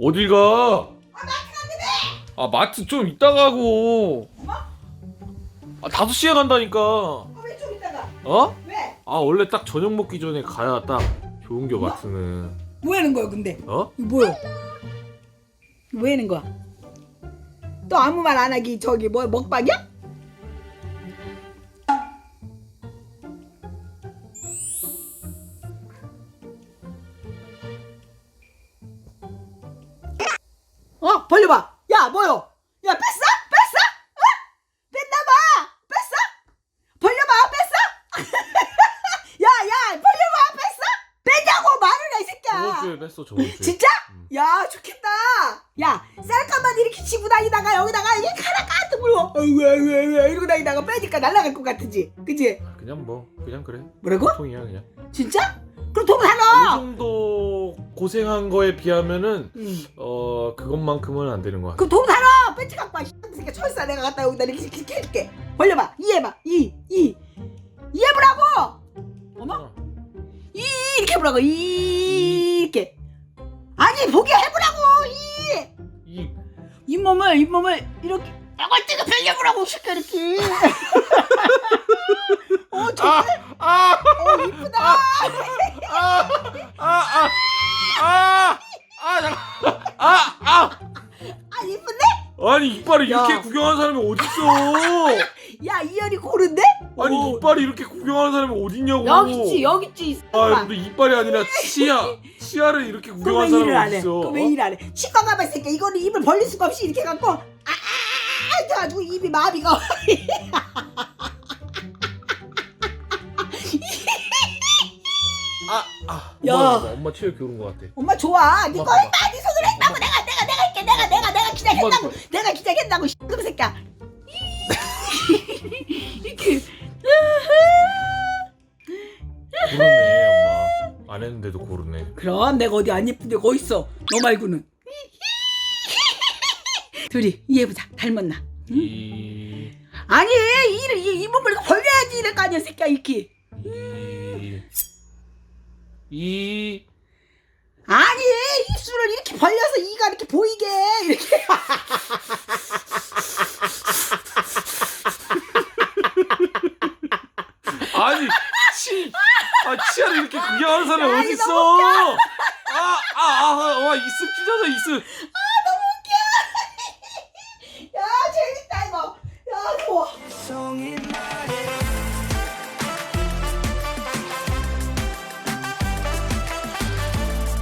어딜 가? 아 마트 좀 이따 가고. 아 5시에 간다니까. 어, 왜좀 이따가? 어? 왜? 아 원래 딱 저녁 먹기 전에 가야 딱 좋은 겨 마트는. 뭐 하는 거야 근데? 어? 이거 뭐야? 이거 왜 하는 거야? 또 아무 말 안 하기 저기 뭐 먹방이야? 어 벌려봐 야 뭐요 야 뺐어 뺐어 어 뺐나봐 뺐어 벌려봐 뺐어 야 야 벌려봐 뺐어 뺐냐고 말을 해이 새끼야 저번 주에 뺐어 저번 주에. 진짜? 음. 야 좋겠다 야 쌀가만 이렇게 치고 다니다가 여기다가 이게 카라 까뜩 물고 왜왜왜 이러고 다니다가 빼니까 날아갈 것 같은지 그치? 아, 그냥 뭐 그냥 그래. 뭐라고? 통이야 그냥. 진짜? 그럼 돈이 사놔 정도 고생한 거에 비하면은 응. 어 그것만큼은 안 되는 것 같아. 그럼 돈 사놔 뺀지 갖고 와 새끼 철사 내가 갖다 여기다 이렇게, 이렇게 해줄게. 벌려봐. 이해봐. 이 이. 이해보라고! 어머? 어. 이 이렇게 해보라고. 이 이렇게. 아니 보게 해보라고! 이. 이. 잇몸을 잇몸을 이렇게 이걸 벌려보라고! 시켜 이렇게 이빨을 야. 이렇게 구경하는 사람이 어딨어? 야 이열이 고른데? 아니 오. 이빨이 이렇게 구경하는 사람이 어딨냐고? 여기 있지 여기 있지 아 근데 이빨이 아니라 치아 치아를 이렇게 구경하는 일을 사람이 어딨어? 그왜 일을 안 해 치과 가봐 이 새끼 이거는 입을 벌릴 수가 없이 이렇게 갖고 아아 해가지고 입이 마비가 아, 아, 야. 엄마, 엄마, 엄마 치아 교른 것 같아. 엄마 좋아. 네 엄마, 거에. 많이 손을 했다고 내가 내가 내가 할게. 내가 내가 내가 기자했다고. 엄마, 내가 기자했다고 그 새끼야. 이렇게. 고르네 엄마. 안 했는데도 고르네. 그럼 내가 어디 안 예쁜데 거 있어. 너 말고는. 둘이 이해보자. 닮았나? 이, 아니 이를 이, 이 몸을 벌려야지 이럴 거 아니야 새끼야 이렇게. 이, 이, 아니 입술을 이렇게 벌려서 이가 이렇게 보이게 이렇게 아니 치, 아 치아를 이렇게 구경하는 사람이 야, 어디 있어? 아, 아, 아, 와 이습 찢어져 이습.